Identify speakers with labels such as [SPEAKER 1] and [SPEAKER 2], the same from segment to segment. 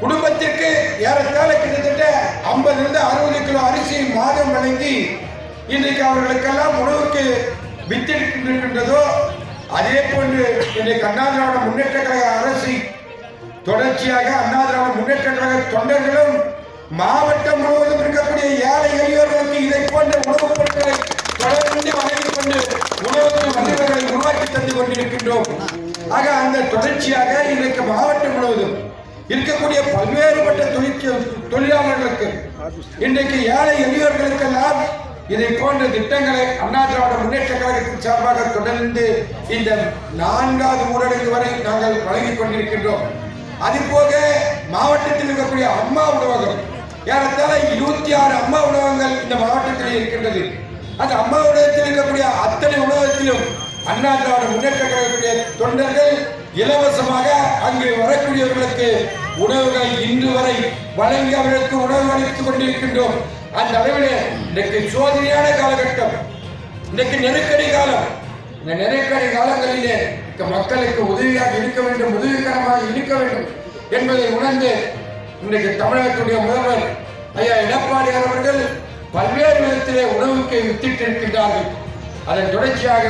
[SPEAKER 1] குடும்பத்திற்கு நாள் கிட்டத்தட்ட ஐம்பதுலேருந்து அறுபது கிலோ அரிசி மாதம் வழங்கி இன்றைக்கு அவர்களுக்கெல்லாம் உணவுக்கு வித்திருக்கின்றதோ அதே போன்று இன்றைக்கு அண்ணா திராவிட முன்னேற்ற கழக அரசு தொடர்ச்சியாக அண்ணா திராவிட முன்னேற்ற கழக தொண்டர்களும் மாவட்டம் முழுவதும் இருக்கக்கூடிய ஏழை எளியோர்களுக்கு இதை போன்ற உணவுப் பொருட்களை தொடர்ந்து வழங்கிக் கொண்டு உணவுக்கு வந்தவர்களை உருவாக்கி தந்து கொண்டிருக்கின்றோம். ஆக அந்த தொடர்ச்சியாக இன்றைக்கு மாவட்டம் முழுவதும் இருக்கக்கூடிய பல்வேறுபட்ட தொழிற்சி தொழிலாளர்களுக்கு இன்றைக்கு ஏழை எளியோர்களுக்கெல்லாம் இதை போன்ற திட்டங்களை அண்ணா திராவிட முன்னேற்ற கழகத்தின் சார்பாக தொடர்ந்து இந்த நான்காவது ஊரடங்கு வரை நாங்கள் வழங்கிக் கொண்டிருக்கின்றோம். அதுபோக மாவட்டத்தில் இருக்கக்கூடிய அம்மா உணவகம் ஏறத்தாழ இருபத்தி ஆறு அம்மா உணவகங்கள் இந்த மாவட்டத்தில் இருக்கின்றது. அந்த அம்மா உணவகத்தில் இருக்கக்கூடிய அத்தனை உணவகத்திலும் அண்ணா திராவிட முன்னேற்ற கழகத்துடைய தொண்டர்கள் இலவசமாக அங்கு வரக்கூடியவர்களுக்கு உணவுகள் இன்று வரை வழங்கி அவர்களுக்கு உணவு அளித்துக் கொண்டிருக்கின்றோம். அந்த அளவில் இன்றைக்கு சோதனையான காலகட்டம். இன்றைக்கு நெருக்கடி காலம். இந்த நெருக்கடி காலங்களிலே மக்களுக்கு உதவியாக இருக்க வேண்டும் உதவிகரமாக இருக்க வேண்டும் என்பதை உணர்ந்து இன்றைக்கு தமிழகத்துடைய முதல்வர் ஐயா எடப்பாடியார் அவர்கள் பல்வேறு விதத்திலே உணவுக்கு வித்திட்டிருக்கின்றார்கள். அதன் தொடர்ச்சியாக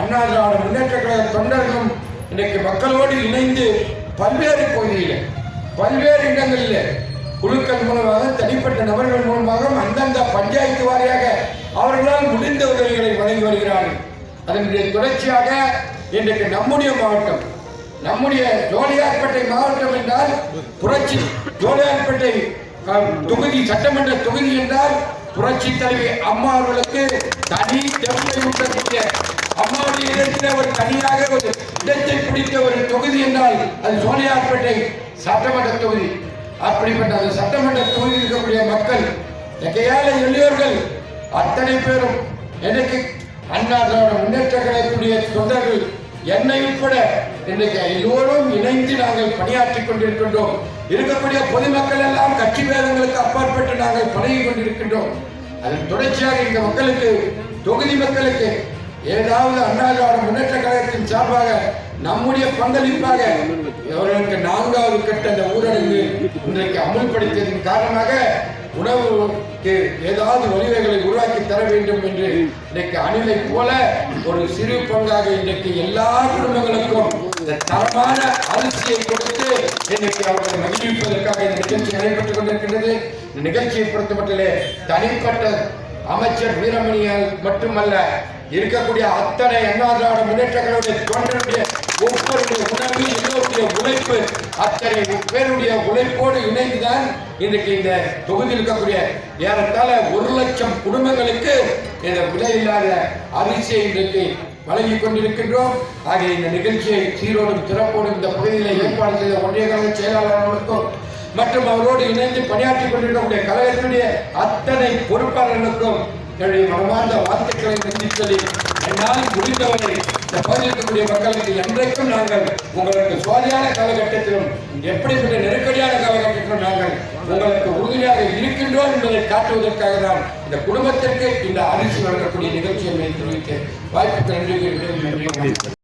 [SPEAKER 1] அண்ணா திராவிட முன்னேற்ற கழக தொண்டர்களும் இன்றைக்கு மக்களோடு இணைந்து பல்வேறு பகுதியில் பல்வேறு இடங்களில் குழுக்கள் மூலமாக தனிப்பட்ட நபர்கள் மூலமாக அந்தந்த பஞ்சாயத்து வாரியாக அவர்களால் முடிந்த உதவிகளை வழங்கி வருகிறார்கள். அதனுடைய தொடர்ச்சியாக இன்றைக்கு நம்முடைய மாவட்டம் நம்முடைய ஜோலியார்பேட்டை மாவட்டம் என்றால் புரட்சி ஜோலியார்பேட்டை தொகுதி சட்டமன்ற தொகுதி என்றால் புரட்சி தலைவி அம்மா அவர்களுக்கு தனி தெருவை ஊட்டக்கூடிய அம்மாவுடைய இடத்தில் ஒரு தனியாக ஒரு இடத்தை பிடித்த ஒரு தொகுதி என்றால் அது சோனியார்பேட்டை சட்டமன்ற தொகுதி. அப்படிப்பட்ட அந்த சட்டமன்ற தொகுதியில் இருக்கக்கூடிய மக்கள் இந்த எளியோர்கள் அத்தனை பேரும் எனக்கு அண்ணா முன்னேற்ற கழகத்துடைய தொண்டர்கள் என்னை உட்பட இன்றைக்கு எல்லோரும் இணைந்து நாங்கள் பணியாற்றிக் கொண்டிருக்கின்றோம். இருக்கக்கூடிய பொதுமக்கள் எல்லாம் கட்சி பேதங்களுக்கு அப்பாற்பட்டு நாங்கள் பணியை கொண்டிருக்கின்றோம். அதன் தொடர்ச்சியாக இந்த மக்களுக்கு தொகுதி மக்களுக்கு ஏதாவது அண்ணா முன்னேற்ற கழகத்தின் சார்பாக நம்முடைய பங்களிப்பாக கட்ட அந்த ஊரடங்கு இன்றைக்கு அமல்படுத்தியதன் காரணமாக உணவுக்கு ஏதாவது வழிவகைகளை உருவாக்கி தர வேண்டும் என்று இன்றைக்கு அணிலை போல ஒரு சிறு பங்காக இன்றைக்கு எல்லா குடும்பங்களுக்கும் இந்த தரமான அரிசியை கொடுத்து இன்றைக்கு அவர்களை மகிழ்விப்பதற்காக இந்த நிகழ்ச்சி நடைபெற்றுக் கொண்டிருக்கின்றது. இந்த நிகழ்ச்சியை பொறுத்தமட்டிலே தனிப்பட்ட அமைச்சர் வீரமணியால் மட்டுமல்ல இருக்கக்கூடிய அத்தனை அண்ணா திராவிட முன்னேற்ற கழகத்துடைய ஒவ்வொருடைய உணவு எல்லோருடைய உழைப்பு அத்தனை பேருடைய உழைப்போடு இணைந்துதான் இன்றைக்கு இந்த தொகுதியில் இருக்கக்கூடிய ஏறத்தாழ ஒரு லட்சம் குடும்பங்களுக்கு இந்த விலையில்லாத அரிசியை இன்றைக்கு வழங்கி கொண்டிருக்கின்றோம். ஆகிய இந்த நிகழ்ச்சியை சீரோடும் சிறப்போடும் இந்த பகுதியில் ஏற்பாடு செய்த ஒன்றிய கழக செயலாளர்களுக்கும் மற்றும் அவரோடு இணைந்து பணியாற்றி கொண்டிருக்கக்கூடிய கழகத்துடைய அத்தனை பொறுப்பாளர்களுக்கும் என்னுடைய மனமார்ந்த வாழ்த்துக்களை நன்றி என்னால் முடிந்தவரை இந்த பகுதியில் இருக்கக்கூடிய மக்களுக்கு என்றைக்கும் நாங்கள் உங்களுக்கு சுவாதியான காலகட்டத்திலும் எப்படிப்பட்ட நெருக்கடியான காலகட்டத்திலும் நாங்கள் உங்களுக்கு உறுதியாக இருக்கின்றோம் என்பதை காட்டுவதற்காக தான் இந்த குடும்பத்திற்கு இந்த அரிசி வழங்கக்கூடிய நிகழ்ச்சியை தெரிவிக்க வாய்ப்பு நன்றி